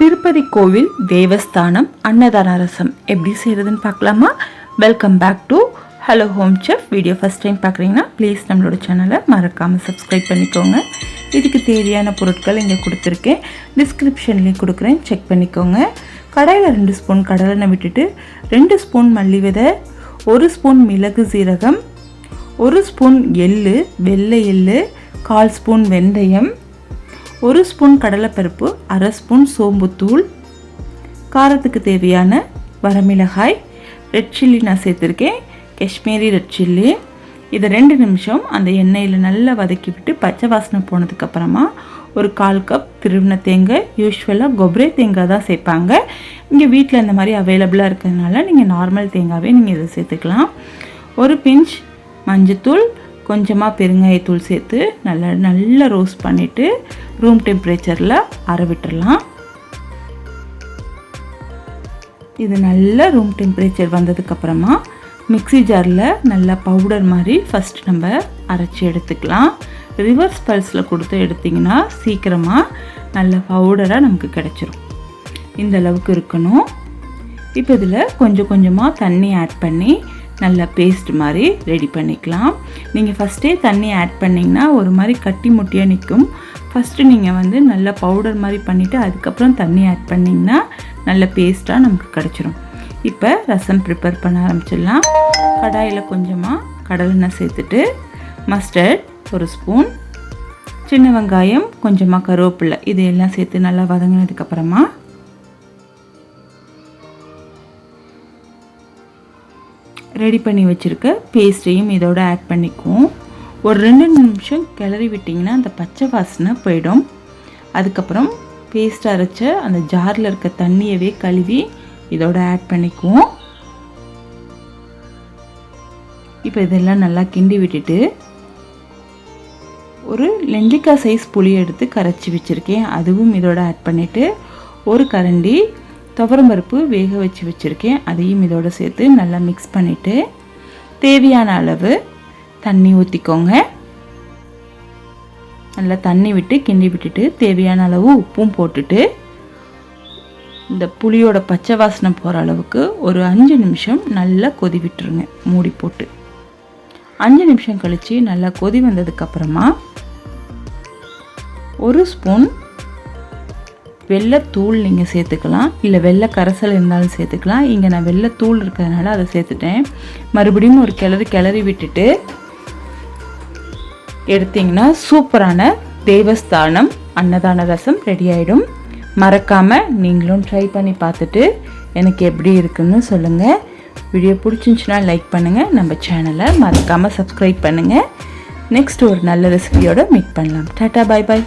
திருப்பதி கோவில் தேவஸ்தானம் அன்னதான ரசம் எப்படி செய்கிறதுன்னு பார்க்கலாமா? Welcome back to Hello Home Chef video first time பார்க்குறீங்கன்னா ப்ளீஸ் நம்மளோட சேனலை மறக்காமல் சப்ஸ்கிரைப் பண்ணிக்கோங்க. இதுக்கு தேவையான பொருட்கள் இங்கே கொடுத்துருக்கேன். டிஸ்கிரிப்ஷன்லேயும் கொடுக்குறேன். செக் பண்ணிக்கோங்க. கடாயில் ரெண்டு ஸ்பூன் கடலெண்ணெய் விட்டுட்டு ரெண்டு ஸ்பூன் மல்லி விதை ஒரு ஸ்பூன் மிளகு சீரகம் ஒரு ஸ்பூன் எள்ளு வெள்ளை எள்ளு கால் ஸ்பூன் வெந்தயம் ஒரு ஸ்பூன் கடலைப்பருப்பு அரை ஸ்பூன் சோம்புத்தூள் காரத்துக்கு தேவையான வரமிளகாய் ரெட் சில்லி நான் சேர்த்துருக்கேன். காஷ்மீரி ரெட் சில்லி இதை ரெண்டு நிமிஷம் அந்த எண்ணெயில் நல்லா வதக்கி விட்டு பச்சை வாசனை போனதுக்கப்புறமா ஒரு கால் கப் திருவின தேங்காய் யூஸ்வலாக கொப்ரே தேங்காய் தான் சேர்ப்பாங்க. இங்கே வீட்டில் இந்த மாதிரி அவைலபிளாக இருக்கிறதுனால நீங்கள் நார்மல் தேங்காவே நீங்கள் இதை சேர்த்துக்கலாம். ஒரு பிஞ்ச் மஞ்சத்தூள் கொஞ்சமாக பெருங்காயத்தூள் சேர்த்து நல்லா நல்லா ரோஸ்ட் பண்ணிவிட்டு ரூம் டெம்பரேச்சரில் அரை விட்டுறலாம். இது நல்லா ரூம் டெம்பரேச்சர் வந்ததுக்கப்புறமா மிக்ஸி ஜாரில் நல்லா பவுடர் மாதிரி ஃபஸ்ட் நம்ம அரைச்சி எடுத்துக்கலாம். ரிவர்ஸ் பல்ஸில் கொடுத்து எடுத்திங்கன்னா சீக்கிரமாக நல்ல பவுடராக நமக்கு கிடச்சிரும். இந்த அளவுக்கு இருக்கணும். இப்போ இதில் கொஞ்சம் கொஞ்சமாக தண்ணி ஆட் பண்ணி நல்லா பேஸ்ட் மாதிரி ரெடி பண்ணிக்கலாம். நீங்கள் ஃபஸ்ட்டே தண்ணி ஆட் பண்ணிங்கன்னா ஒரு மாதிரி கட்டி முட்டியாக நிற்கும் ஃபஸ்ட்டு நீங்கள் வந்து நல்லா பவுடர் மாதிரி பண்ணிவிட்டு அதுக்கப்புறம் தண்ணி ஆட் பண்ணிங்கன்னா நல்ல பேஸ்ட்டாக நமக்கு கிடச்சிரும். இப்போ ரசம் ப்ரிப்பேர் பண்ண ஆரம்பிச்சிடலாம். கடாயில் கொஞ்சமாக கடலெண்ணெய் சேர்த்துட்டு மஸ்டர்ட் ஒரு ஸ்பூன் சின்ன வெங்காயம் கொஞ்சமாக கருவேப்பில்லை இதையெல்லாம் சேர்த்து நல்லா வதங்கினதுக்கப்புறமா ரெடி பண்ணி வச்சுருக்க பேஸ்ட்டையும் இதோட ஆட் பண்ணிக்குவோம். ஒரு ரெண்டு நிமிஷம் கிளறி விட்டிங்கன்னா அந்த பச்சை வாசனை போயிடும். அதுக்கப்புறம் பேஸ்ட் அரைச்ச அந்த ஜாரில் இருக்க தண்ணியவே கழுவி இதோட ஆட் பண்ணிக்குவோம். இப்போ இதெல்லாம் நல்லா கிண்டி விட்டுட்டு ஒரு நெல்லிக்காய் சைஸ் புளி எடுத்து கரைச்சி வச்சுருக்கேன். அதுவும் இதோட ஆட் பண்ணிவிட்டு ஒரு கரண்டி துவரம்பருப்பு வேக வச்சு வச்சுருக்கேன். அதையும் இதோடு சேர்த்து நல்லா மிக்ஸ் பண்ணிவிட்டு தேவையான அளவு தண்ணி ஊற்றிக்கோங்க நல்லா தண்ணி விட்டு கிண்டி விட்டுட்டு தேவையான அளவு உப்பும் போட்டுட்டு இந்த புளியோட பச்சை வாசனை போகிற அளவுக்கு ஒரு அஞ்சு நிமிஷம் நல்லா கொதி விட்டுருங்க மூடி போட்டு. அஞ்சு நிமிஷம் கழித்து நல்லா கொதி வந்ததுக்கப்புறமா ஒரு ஸ்பூன் வெள்ளைத்தூள் நீங்கள் சேர்த்துக்கலாம். இல்லை வெள்ளை கரைசல் இருந்தாலும் சேர்த்துக்கலாம். இங்கே நான் வெள்ளைத்தூள் இருக்கிறதுனால அதை சேர்த்துட்டேன். மறுபடியும் ஒரு கிளறி கிளறி விட்டுட்டு எடுத்திங்கன்னா சூப்பரான தேவஸ்தானம் அன்னதான ரசம் ரெடி ஆகிடும் மறக்காமல் நீங்களும் ட்ரை பண்ணி பார்த்துட்டு எனக்கு எப்படி இருக்குன்னு சொல்லுங்கள் வீடியோ பிடிச்சிருந்துச்சுன்னா லைக் பண்ணுங்கள் நம்ம சேனலை மறக்காமல் சப்ஸ்கிரைப் பண்ணுங்கள் நெக்ஸ்ட் ஒரு நல்ல ரெசிபியோடு மீட் பண்ணலாம். டாட்டா பாய் பாய்